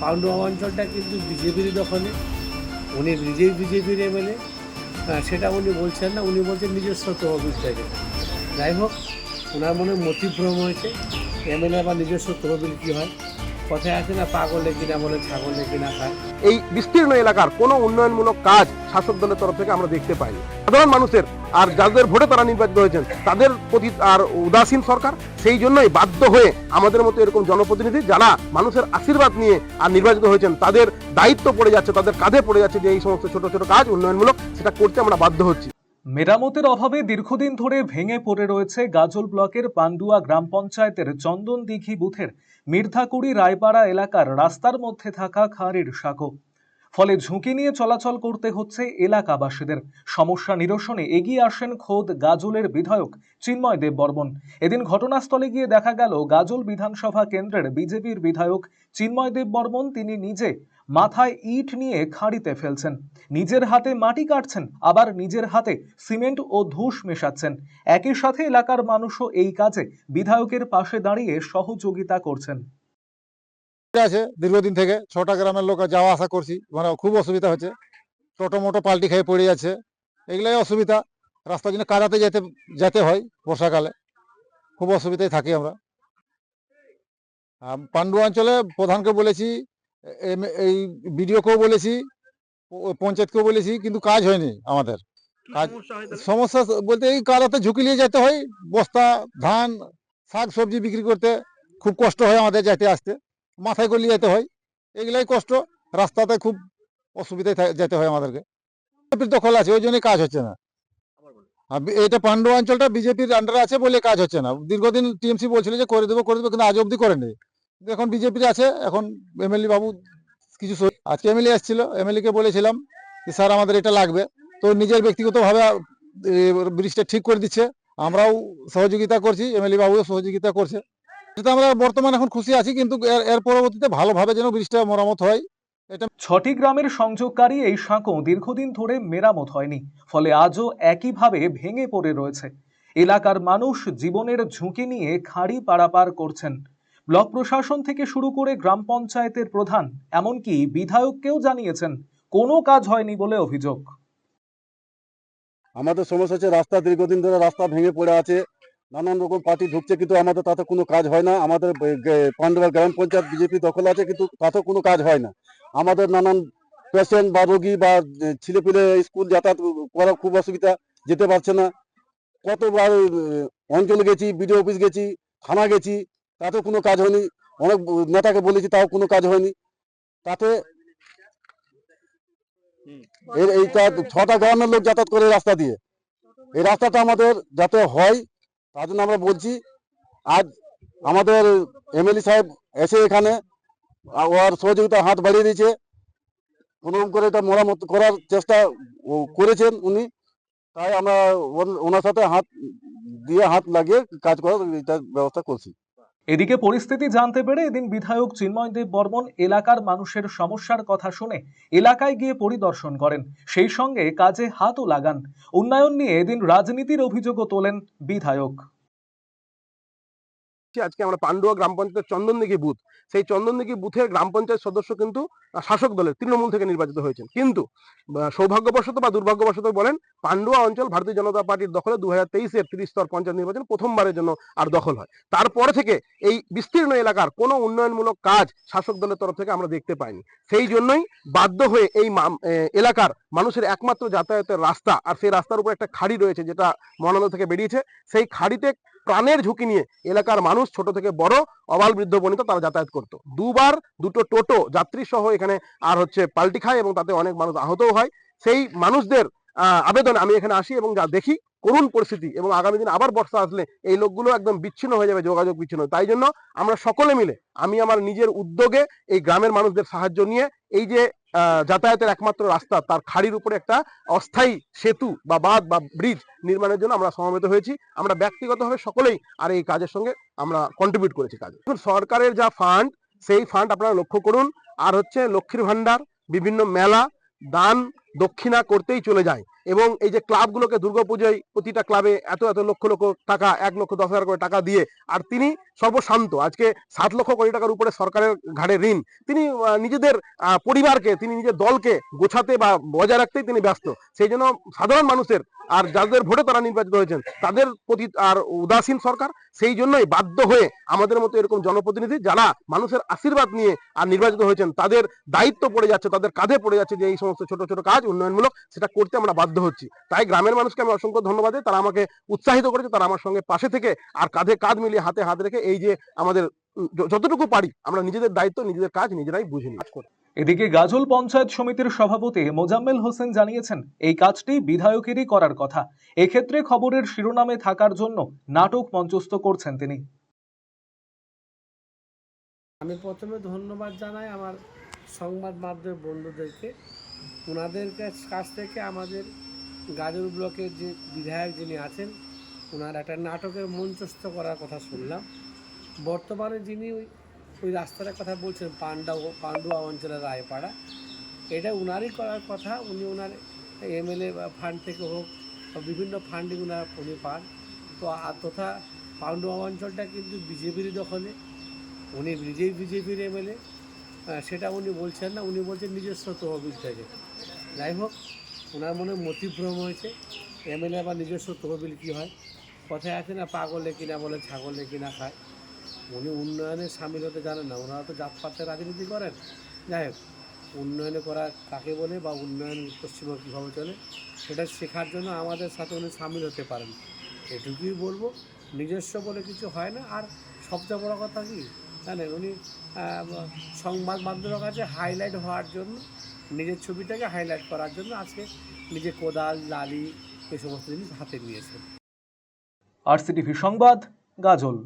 পাণ্ডুয়া অঞ্চলটা কিন্তু বিজেপির দখলে। উনি নিজেই বিজেপির এমএলএ। সেটা উনি বলছেন না, উনি বলছেন নিজস্ব তহবিল থেকে। যাই হোক ওনার মনে মতিভ্রম হয়েছে। এমএলএ বা নিজস্ব তহবিল কী হয়? কথায় আছে না, পাগলে কিনা বলে ছাগলে কিনা খায়। এই বিস্তীর্ণ এলাকার কোনো উন্নয়নমূলক কাজ শাসক দলের তরফ থেকে আমরা দেখতে পাইনি। সাধারণ মানুষের আর যাদের ভোটে তারা নির্বাচিত হয়েছেন, তাদের প্রতি আর উদাসীন সরকার, সেই জন্যই বাধ্য হয়ে আমাদের মতো এরকম জনপ্রতিনিধি যারা মানুষের আশীর্বাদ নিয়ে আর নির্বাচিত হয়েছেন, তাদের দায়িত্ব পড়ে যাচ্ছে, তাদের কাঁধে পড়ে যাচ্ছে যে এই সমস্ত ছোট ছোট কাজ উন্নয়নমূলক, সেটা করতে আমরা বাধ্য হচ্ছি। মেরামতের অভাবে দীর্ঘদিন ধরে ভেঙে পড়ে রয়েছে গাজল ব্লকের পান্ডুয়া গ্রাম পঞ্চায়েতের চন্দন দিঘি বুথের মির্ধাকুড়ি রায়পাড়া এলাকার রাস্তার মধ্যে থাকা খাঁড়ির সাঁকো। ফলে ঝুঁকি নিয়ে চলাচল করতে হচ্ছে এলাকাবাসীদের। সমস্যা নিরসনে এগিয়ে আসেন খোদ গাজলের বিধায়ক চিন্ময় দেব বর্মন। এদিন ঘটনাস্থলে গিয়ে দেখা গেল, গাজল বিধানসভা কেন্দ্রের বিজেপির বিধায়ক চিন্ময় দেব বর্মন, তিনি নিজে মাথায় ইট নিয়ে খাঁড়িতে ফেলছেন। নিজের হাতে মাটি কাটছেন আবার নিজের হাতে সিমেন্ট ও ধূস মেশাচ্ছেন। একই সাথে এলাকার মানুষও এই কাজে বিধায়কের পাশে দাঁড়িয়ে সহযোগিতা করছেন। আছে দীর্ঘদিন থেকে ছটা গ্রামের লোক যাওয়া আসা করছি মানে খুব অসুবিধা হচ্ছে। টোটো মোটো পাল্টি খেয়ে পড়ে যাচ্ছে এগুলাই অসুবিধা। রাস্তার জন্য কাদাতে যেতে যেতে হয় বর্ষাকালে খুব অসুবিধায় থাকি আমরা। আম, পান্ডু অঞ্চলে প্রধানকে বলেছি এই বিডিওকেও বলেছি পঞ্চায়েতকেও বলেছি কিন্তু কাজ হয়নি আমাদের। কাজ সমস্যা বলতে এই কাদাতে ঝুঁকি নিয়ে যেতে হয় বস্তা ধান শাক সবজি বিক্রি করতে। খুব কষ্ট হয় আমাদের যেতে আসতে মাথায় করে নিয়ে যেতে হয় এগুলাই কষ্ট রাস্তাতে খুব অসুবিধায় যেতে হয় আমাদেরকে। বিজেপির দখল আছে ওই জন্যই কাজ হচ্ছে না। এটা পান্ডু অঞ্চলটা বিজেপির আন্ডারে আছে বলে কাজ হচ্ছে না। দীর্ঘদিন টিএমসি বলছিল যে করে দেবো করে দেবো কিন্তু আজ অবধি করেনি। এখন বিজেপির আছে, এখন এমএলএ বাবু কিছু আজকে এমএলএ এসেছিল এমএলএ কে বলেছিলাম যে, স্যার, আমাদের এটা লাগবে। তো নিজের ব্যক্তিগতভাবে ব্রিজটা ঠিক করে দিচ্ছে। আমরাও সহযোগিতা করছি এমএলএ বাবুও সহযোগিতা করছে। সেটা আমরা বর্তমানে এখন খুশি আছি, কিন্তু এর এর পরবর্তীতে ভালোভাবে যেন ব্রিজটা মেরামত হয়। এটা ছটি গ্রামের সংযোগকারী এই সাঁকো দীর্ঘদিন ধরে মেরামত হয়নি, ফলে আজও একইভাবে ভেঙে পড়ে রয়েছে। এলাকার মানুষ জীবনের ঝুঁকি নিয়ে খাড়ি পারাপার করছেন। ব্লক প্রশাসন থেকে শুরু করে গ্রাম পঞ্চায়েতের প্রধান, এমনকি বিধায়ককেও জানিয়েছেন, কোনো কাজ হয়নি বলে অভিযোগ। আমাদের সমস্যা হচ্ছে রাস্তা, দীর্ঘদিন ধরে রাস্তা ভেঙে পড়ে আছে। নানান রকম পার্টি ঢুকছে, কিন্তু আমাদের তাতে কোনো কাজ হয় না। আমাদের বে- গ্রাম পঞ্চায়েত বিজেপি দখল আছে, কিন্তু তাতে কোনো কাজ হয় না। আমাদের নানান পেশেন্ট বা রোগী বা ছেলেপিলে স্কুল যাতায়াত করা খুব অসুবিধা, যেতে পারছে না। কতবার অঞ্চলে গেছি, বিডিও অফিস গেছি, থানা গেছি তাতেও কোনো কাজ হয়নি। অনেক নেতাকে বলেছি তাও কোনো কাজ হয়নি। তাতে এর এইটা ছটা গ্রামের লোক যাতায়াত করে রাস্তা দিয়ে। এই রাস্তাটা আমাদের যাতে হয় তার জন্য আমরা বলছি আজ আমাদের এমএলএ সাহেব এসে এখানে ওর সহযোগিতা হাত বাড়িয়ে দিয়েছে। কোনোরকম করে এটা মরামত করার চেষ্টা করেছেন উনি। তাই আমরা ওনার সাথে হাত দিয়ে হাত লাগিয়ে কাজ করার এটা ব্যবস্থা করছি। এদিকে পরিস্থিতি জানতে পেরে এদিন বিধায়ক চিন্ময় দেব বর্মন এলাকার মানুষের সমস্যার কথা শুনে এলাকায় গিয়ে পরিদর্শন করেন। সেই সঙ্গে কাজে হাতও লাগান। উন্নয়ন নিয়ে এদিন রাজনীতির অভিযোগও তোলেন বিধায়ক। আজকে আমরা পান্ডুয়া গ্রাম পঞ্চায়েতের চন্দনদিঘি বুথ। সেই চন্দনদিঘি বুথের গ্রাম পঞ্চায়েত সদস্য কিন্তু শাসক দলের তৃণমূল থেকে নির্বাচিত হয়েছেন। কিন্তু সৌভাগ্যবশত বা দুর্ভাগ্যবশত বলেন, পান্ডুয়া অঞ্চল ভারতীয় জনতা পার্টির দখলে দু হাজার তেইশের ত্রিশ স্তর পঞ্চায়েত নির্বাচন প্রথমবারের জন্য আর দখল হয়। তারপরে থেকে এই বিস্তীর্ণ এলাকার কোনো উন্নয়নমূলক কাজ শাসক দলের তরফ থেকে আমরা দেখতে পাইনি। সেই জন্যই বাধ্য হয়ে এই এলাকার মানুষের একমাত্র যাতায়াতের রাস্তা আর সেই রাস্তার উপর একটা খাড়ি রয়েছে যেটা মহানন্দ থেকে বেরিয়েছে। সেই খাড়িতে প্রাণের ঝুঁকি নিয়ে এলাকার মানুষ ছোট থেকে বড়, অবাল বৃদ্ধ বনিত তারা যাতায়াত করত। দুবার দুটো টোটো যাত্রী সহ এখানে আর হচ্ছে পাল্টি খায় এবং তাতে অনেক মানুষ আহতও হয়। সেই মানুষদের আবেদন আমি এখানে আসি এবং যা দেখি, করুণ পরিস্থিতি এবং আগামী দিন আবার বর্ষা আসলে এই লোকগুলো একদম বিচ্ছিন্ন হয়ে যাবে, যোগাযোগ বিচ্ছিন্ন। তাই জন্য আমরা সকলে মিলে, আমি আমার নিজের উদ্যোগে এই গ্রামের মানুষদের সাহায্য নিয়ে এই যে যাতায়াতের একমাত্র রাস্তা, তার খাড়ির উপরে একটা অস্থায়ী সেতু বা বাঁধ বা ব্রিজ নির্মাণের জন্য আমরা সমবেত হয়েছি। আমরা ব্যক্তিগতভাবে সকলেই আর এই কাজের সঙ্গে আমরা কন্ট্রিবিউট করেছি কাজে। সরকারের যা ফান্ড সেই ফান্ড আপনারা লক্ষ্য করুন। আর হচ্ছে লক্ষ্মীর ভাণ্ডার, বিভিন্ন মেলা দান দক্ষিণা করতেই চলে যায়। এবং এই যে ক্লাবগুলোকে দুর্গাপুজোয় প্রতিটা ক্লাবে এত এত লক্ষ লক্ষ টাকা, এক লক্ষ, দশ হাজার করে টাকা দিয়ে, আর তিনি সর্বশান্ত। আজকে সাত লক্ষ কোটি টাকার উপরে সরকারের ঘাড়ে ঋণ। তিনি নিজেদের পরিবারকে, তিনি নিজের দলকে গোছাতে বা বজায় রাখতেই তিনি ব্যস্ত। সেই জন্য সাধারণ মানুষের, আর যাদের ভোটে তারা নির্বাচিত হয়েছেন, তাদের প্রতি আর উদাসীন সরকার। সেই জন্যই বাধ্য হয়ে আমাদের মতো এরকম জনপ্রতিনিধি যারা মানুষের আশীর্বাদ নিয়ে আর নির্বাচিত হয়েছেন, তাদের দায়িত্ব পড়ে যাচ্ছে, তাদের কাঁধে পড়ে যাচ্ছে যে এই সমস্ত ছোট ছোট কাজ উন্নয়নমূলক সেটা করতে আমরা বাধ্য হচ্ছি। তাই গ্রামের মানুষকে আমি অসংখ্য ধন্যবাদ তারা আমাকে উৎসাহিত করেছে তারা আমার সঙ্গে পাশে থেকে আর কাঁধে কাঁধ মিলিয়ে হাতে হাত রেখে এই যে আমাদের যতটুকু পারি আমরা নিজেদের দায়িত্ব নিজেদের কাজ নিজেরাই বুঝে নিই। এদিকে গাজল পঞ্চায়েত সমিতির সভাপতি মোজাম্মেল হোসেন জানিয়েছেন এই কাজটি বিধায়কেরই করার কথা। এক্ষেত্রে খবরের শিরোনামে থাকার জন্য নাটক মঞ্চস্থ করছেন তিনি। আমি প্রথমে ধন্যবাদ জানাই আমার সংবাদ মাধ্যমের বন্ধুদেরকে। ওনাদের কাছ থেকে আমাদের গাজল ব্লকের যে বিধায়ক যিনি আছেন, ওনার একটা নাটকের মঞ্চস্থ করার কথা শুনলাম। বর্তমানে যিনি ওই ওই রাস্তাটার কথা বলছেন পান্ডা পান্ডুয়া অঞ্চলের রায়পাড়া, এটা উনারই করার কথা। উনি ওনার এমএলএ বা ফান্ড থেকে হোক বিভিন্ন ফান্ডিং ওনার উনি পান। তো আর তথা পান্ডুয়া অঞ্চলটা কিন্তু বিজেপিরই দখলে। উনি নিজেই বিজেপির এমএলএ। সেটা উনি বলছেন না, উনি বলছেন নিজস্ব তহবিল থেকে। যাই হোক ওনার মনে মতিভ্রম হয়েছে। এমএলএ বা নিজস্ব তহবিল কী হয়? কথায় আছে না, পাগলে কিনা বলে, ছাগলে কিনা খায়। উনি উন্নয়নে সামিল হতে জানেন না, ওনারা তো জাতপাতের রাজনীতি করেন। যাই হোক, উন্নয়নে করা কাকে বলে বা উন্নয়ন পশ্চিমবঙ্গ কীভাবে চলে, সেটা শেখার জন্য আমাদের সাথে উনি সামিল হতে পারেন। এটুকুই বলব, নিজস্ব বলে কিছু হয় না, আর সবচেয়ে বড় কথা কি? জানেন উনি সংবাদ মাধ্যমের কাছে হাইলাইট হওয়ার জন্য নিজের ছবিটাকে হাইলাইট করার জন্য আজকে নিজে কোদাল, লালি এই সমস্ত জিনিস হাতে নিয়েছেন আরসিটিভি সংবাদ, গাজল।